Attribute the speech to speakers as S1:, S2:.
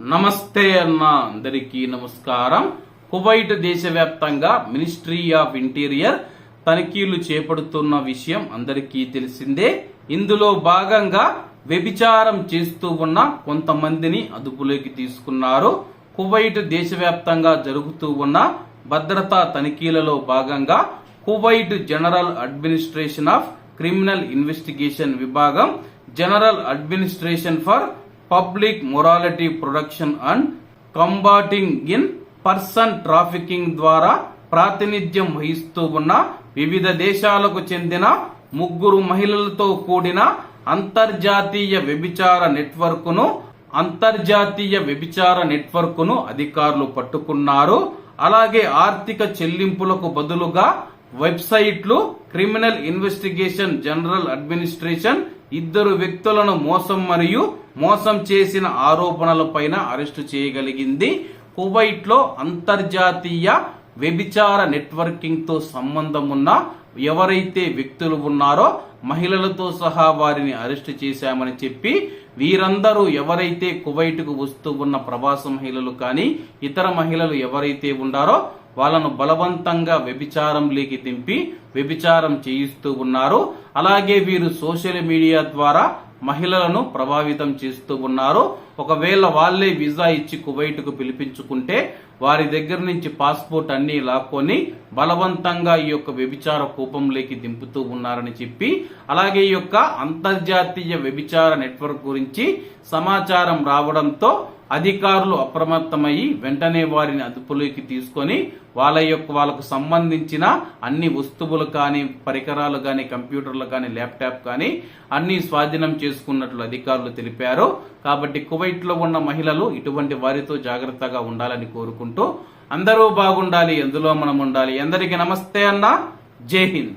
S1: నమస్తే అన్న అందరికీ నమస్కారం. కువైట్ దేశవ్యాప్తంగా మినిస్ట్రీ ఆఫ్ ఇంటీరియర్ తనిఖీలు చేపడుతున్న విషయం అందరికీ తెలిసిందే. ఇందులో భాగంగా వ్యభిచారం చేస్తూ ఉన్న కొంతమందిని అదుపులోకి తీసుకున్నారు. కువైట్ దేశవ్యాప్తంగా జరుగుతూ ఉన్న భద్రతా తనిఖీలలో భాగంగా Kuwait general administration of criminal investigation విభాగం general administration for public morality production and combating in person trafficking ద్వారా ప్రాతినిధ్యం వహిస్తూ ఉన్న వివిధ దేశాలకు చెందిన ముగ్గురు మహిళలతో కూడిన అంతర్జాతీయ వ్యభిచార నెట్వర్క్ను అంతర్జాతీయ వ్యభిచార నెట్వర్క్ను అధికారులు పట్టుకున్నారు. అలాగే ఆర్థిక చెల్లింపులకు బదులుగా వెబ్సైట్లు క్రిమినల్ ఇన్వెస్టిగేషన్ జనరల్ అడ్మినిస్ట్రేషన్ ఇద్దరు వ్యక్తులను మోసం మరియు మోసం చేసిన ఆరోపణలపైన అరెస్టు చేయగలిగింది. కువైట్లో అంతర్జాతీయ వ్యభిచార నెట్వర్కింగ్తో సంబంధం ఉన్న ఎవరైతే వ్యక్తులు ఉన్నారో మహిళలతో సహా వారిని అరెస్టు చేశామని చెప్పి వీరందరూ ఎవరైతే కువైట్కు వస్తూ ఉన్న ప్రవాస మహిళలు కానీ ఇతర మహిళలు ఎవరైతే ఉండారో వాళ్ళను బలవంతంగా వ్యభిచారంలోకి దింపి వ్యభిచారం చేయిస్తూ ఉన్నారు. అలాగే వీరు సోషల్ మీడియా ద్వారా మహిళలను ప్రభావితం చేస్తూ ఉన్నారు. ఒకవేళ వాళ్ళే వీసా ఇచ్చి కువైట్కు పిలిపించుకుంటే వారి దగ్గర నుంచి పాస్పోర్ట్ అన్ని లాక్కొని బలవంతంగా ఈ యొక్క వ్యభిచార కూపంలోకి దింపుతూ ఉన్నారని చెప్పి అలాగే ఈ యొక్క అంతర్జాతీయ వ్యభిచార నెట్వర్క్ గురించి సమాచారం రావడంతో అధికారులు అప్రమత్తమయ్యి వెంటనే వారిని అదుపులోకి తీసుకొని వాళ్ళ యొక్క వాళ్ళకు సంబంధించిన అన్ని వస్తువులు కానీ పరికరాలు కానీ కంప్యూటర్లు కానీ ల్యాప్టాప్ కానీ అన్ని స్వాధీనం చేసుకున్నట్లు అధికారులు తెలిపారు. కాబట్టి కువైట్లో ఉన్న మహిళలు ఇటువంటి వారితో జాగ్రత్తగా ఉండాలని కోరుకుంటూ అందరూ బాగుండాలి ఎందులో మనం ఉండాలి. అందరికీ నమస్తే అన్న. జై హింద్.